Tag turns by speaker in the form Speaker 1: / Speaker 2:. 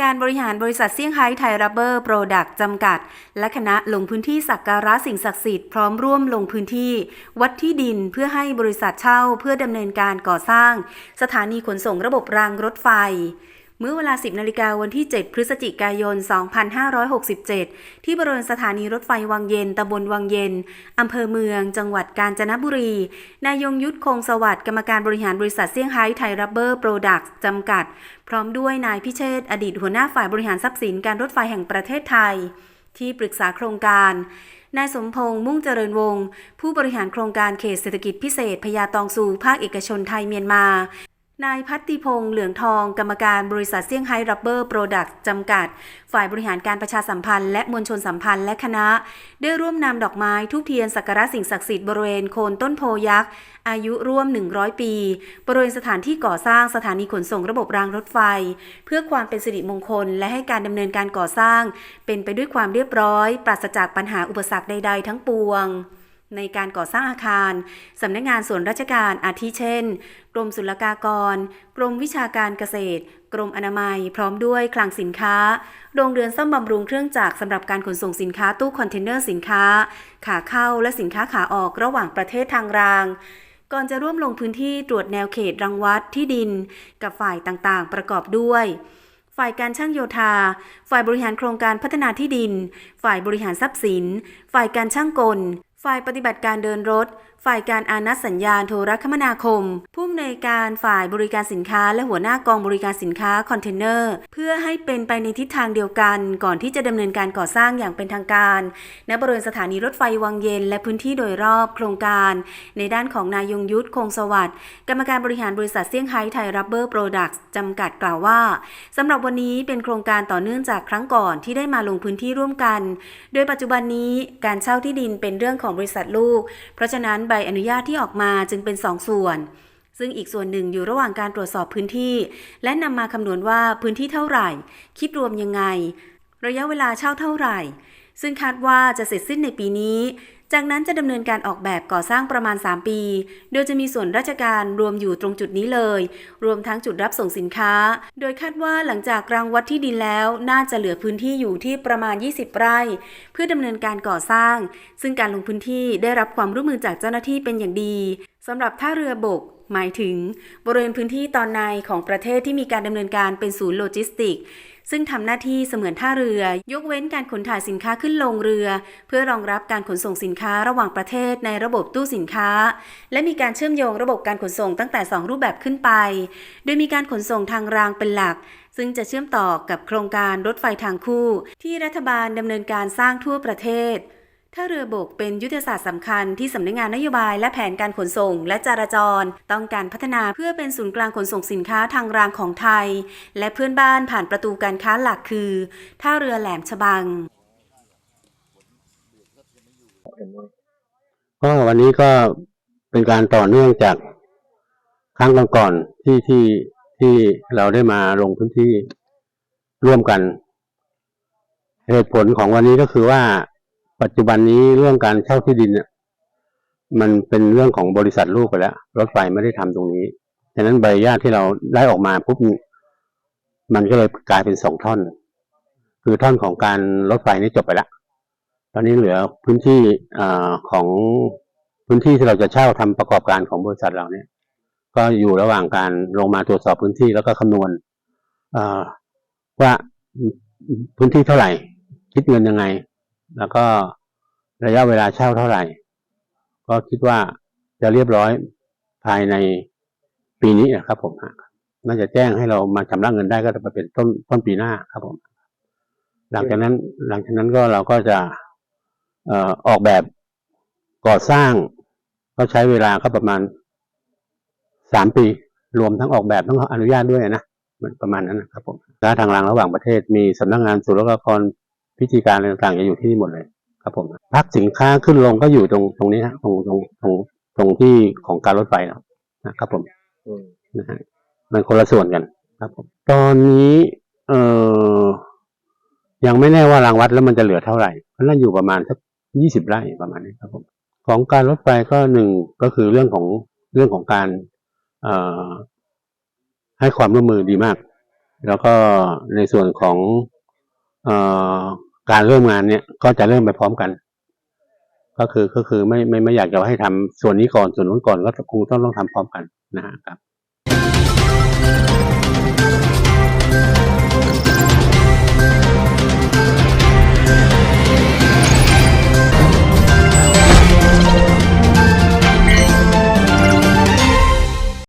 Speaker 1: การิหารบริษัทเซี่ยงไฮ้ไทยรับเบอร์โปรดักต์จำกัด และคณะลงพื้นที่สักการะสิ่งศักดิ์สิทธิ์พร้อมร่วมลงพื้นที่ วัดที่ดินเพื่อให้บริษัทเช่าเพื่อดำเนินการก่อสร้าง สถานีขนส่งระบบรางรถไฟ เมื่อเวลา 10 นาฬิกาวันที่ 7 พฤศจิกายน 2567 ที่บริเวณสถานีรถไฟวังเย็น ตำบลวังเย็น อำเภอเมือง จังหวัดกาญจนบุรี นายยงยุทธคงสวัสดิ์ กรรมการบริหารบริษัทเซี่ยงไฮ้ไทยรับเบอร์โปรดักต์จำกัด พร้อมด้วยนายพิเชษ อดีตหัวหน้าฝ่ายบริหารทรัพย์สินการรถไฟแห่งประเทศไทย ที่ปรึกษาโครงการนายสมพงษ์มุ่งเจริญวงศ์ผู้บริหารโครงการเขตเศรษฐกิจพิเศษพญาตองซูภาคเอกชนไทยเมียนมา นายพัตติพงษ์เหลืองทอง กรรมการบริษัทเซี่ยงไฮ้รับเบอร์โปรดักต์จำกัด ฝ่ายบริหารการประชาสัมพันธ์และมวลชนสัมพันธ์และคณะ ได้ร่วมนำดอกไม้ทุกเทียนสักการะสิ่งศักดิ์สิทธิ์บริเวณโคนต้นโพยักษ์ อายุร่วม 100 ปี บริเวณสถานที่ก่อสร้างสถานีขนส่งระบบรางรถไฟ เพื่อความเป็นสิริมงคล และให้การดำเนินการก่อสร้าง เป็นไปด้วยความเรียบร้อย ปราศจากปัญหาอุปสรรคใด ๆ ทั้งปวง ในการก่อสร้างอาคาร สำนักงานส่วนราชการอาทิเช่น กรมศุลกากร กรมวิชาการเกษตร กรมอนามัย พร้อมด้วยคลังสินค้า โรงเรือนซ่อมบำรุงเครื่องจักรสำหรับการขนส่งสินค้าตู้คอนเทนเนอร์สินค้า ขาเข้าและสินค้าขาออกระหว่างประเทศทางราง ก่อนจะร่วมลงพื้นที่ตรวจแนวเขตรังวัดที่ดิน กับฝ่ายต่างๆ ประกอบด้วยฝ่ายการช่างโยธา ฝ่ายบริหารโครงการพัฒนาที่ดิน ฝ่ายบริหารทรัพย์สิน ฝ่ายการช่างกล ฝ่ายปฏิบัติการเดินรถ ฝ่ายการอานัดสัญญาณโทรคมนาคม ผู้อำนวยการฝ่ายบริการสินค้าและหัวหน้ากองบริการสินค้าคอนเทนเนอร์ เพื่อให้เป็นไปในทิศทางเดียวกัน ก่อนที่จะดำเนินการก่อสร้างอย่างเป็นทางการณบริเวณสถานีรถไฟวังเย็น และพื้นที่โดยรอบโครงการ ในด้านของนายยงยุทธคงสวัสดิ์กรรมการบริหารบริษัทเซี่ยงไฮ้ไทยรับเบอร์โปรดักต์จำกัดกล่าวว่าสำหรับวันนี้เป็นโครงการต่อเนื่องจากครั้งก่อนที่ได้มาลงพื้นที่ร่วมกัน โดยปัจจุบันนี้การเช่าที่ดินเป็นเรื่องของของบริษัทลูก เพราะฉะนั้นใบอนุญาตที่ออกมาจึงเป็นสองส่วน ซึ่งอีกส่วนหนึ่งอยู่ระหว่างการตรวจสอบพื้นที่ และนำมาคำนวณว่าพื้นที่เท่าไหร่ คิดรวมยังไง ระยะเวลาเช่าเท่าไหร่ ซึ่งคาดว่าจะเสร็จสิ้นในปีนี้ จากนั้นจะดำเนินการออกแบบก่อสร้างประมาณ 3 ปี โดยจะมีส่วนราชการรวมอยู่ตรงจุดนี้เลย รวมทั้งจุดรับส่งสินค้า โดยคาดว่าหลังจากรางวัดที่ดินแล้วน่าจะเหลือพื้นที่อยู่ที่ประมาณ 20 ไร่ เพื่อดำเนินการก่อสร้าง ซึ่งการลงพื้นที่ได้รับความร่วมมือจากเจ้าหน้าที่เป็นอย่างดีสำหรับท่าเรือบกหมายถึง บริเวณพื้นที่ตอนในของประเทศที่มีการดำเนินการเป็นศูนย์โลจิสติก ซึ่งทำหน้าที่เสมือนท่าเรือ ยกเว้นการขนถ่ายสินค้าขึ้นลงเรือ เพื่อรองรับการขนส่งสินค้าระหว่างประเทศในระบบตู้สินค้า และมีการเชื่อมโยงระบบการขนส่งตั้งแต่ 2 รูปแบบขึ้นไป โดยมีการขนส่งทางรางเป็นหลักซึ่งจะเชื่อมต่อกับโครงการรถไฟทางคู่ ที่รัฐบาลดำเนินการสร้างทั่วประเทศ ท่าเรือบกเป็นยุทธศาสตร์สำคัญที่สำนักงานนโยบายและแผนการขนส่ง และจราจร ต้องการพัฒนาเพื่อเป็นศูนย์กลางขนส่งสินค้าทางรางของไทย และเพื่อนบ้านผ่านประตูการค้าหลักคือ ท่าเรือแหลมฉบัง
Speaker 2: ก็วันนี้ก็เป็นการต่อเนื่องจากครั้งก่อนๆที่ที่ที่เราได้มาลงพื้นที่ร่วมกัน เหตุผลของวันนี้ก็คือว่า ปัจจุบันนี้เรื่องการเช่าที่ดินเนี่ยมันเป็นเรื่องของบริษัทลูกไปแล้ว รถไฟไม่ได้ทำตรงนี้ฉะนั้นใบอนุญาตที่เราได้ออกมาปุ๊บมันก็เลยกลายเป็นสองท่อน คือท่อนของการรถไฟนี่จบไปแล้วตอนนี้เหลือพื้นที่อของพื้นที่ที่เราจะเช่าทำประกอบการของบริษัทเราเนี่ย ก็อยู่ระหว่างการลงมาตรวจสอบพื้นที่แล้วก็คำนวณว่าพื้นที่เท่าไหร่ คิดเงินยังไง แล้วก็ระยะเวลาเช่าเท่าไหร่ ก็คิดว่าจะเรียบร้อยภายในปีนี้นะครับผมน่าจะแจ้งให้เรามาชำระเงินได้ก็จะเป็นต้นต้นปีหน้าครับผม หลังจากนั้นหลังจากนั้นก็เราก็จะเอ่อออกแบบก่อสร้างก็ใช้เวลาก็ประมาณสามปี รวมทั้งออกแบบทั้งอนุญาตด้วยนะมันประมาณนั้นนะครับผมและทางรางระหว่างประเทศมีสำนักงานศุลกากร พิธีการอะไรต่างๆจะอยู่ที่นี่หมดเลยครับผมพักสินค้าขึ้นลงก็อยู่ตรงตรงนี้ฮะตรงตรงตรงตรงที่ของการรถไฟเนาะนะครับผมนะฮะมันคนละส่วนกันครับผม ตอนนี้ เอ่อยังไม่แน่ว่ารางวัดแล้วมันจะเหลือเท่าไหร่เพราะน่าอยู่ประมาณสักยี่สิบไร่ประมาณนี้ครับผม ของการรถไฟก็หนึ่งก็คือเรื่องของเรื่องของการ เอ่อ ให้ความร่วมมือดีมาก แล้วก็ในส่วนของ เอ่อ การเริ่มงานเนี่ยก็จะเริ่มไปพร้อมกัน ก็คือก็คือไม่ไม่ไม่อยากจะให้ทำส่วนนี้ก่อนส่วนนู้นก่อนก็คงต้องต้องทำพร้อมกันนะครับ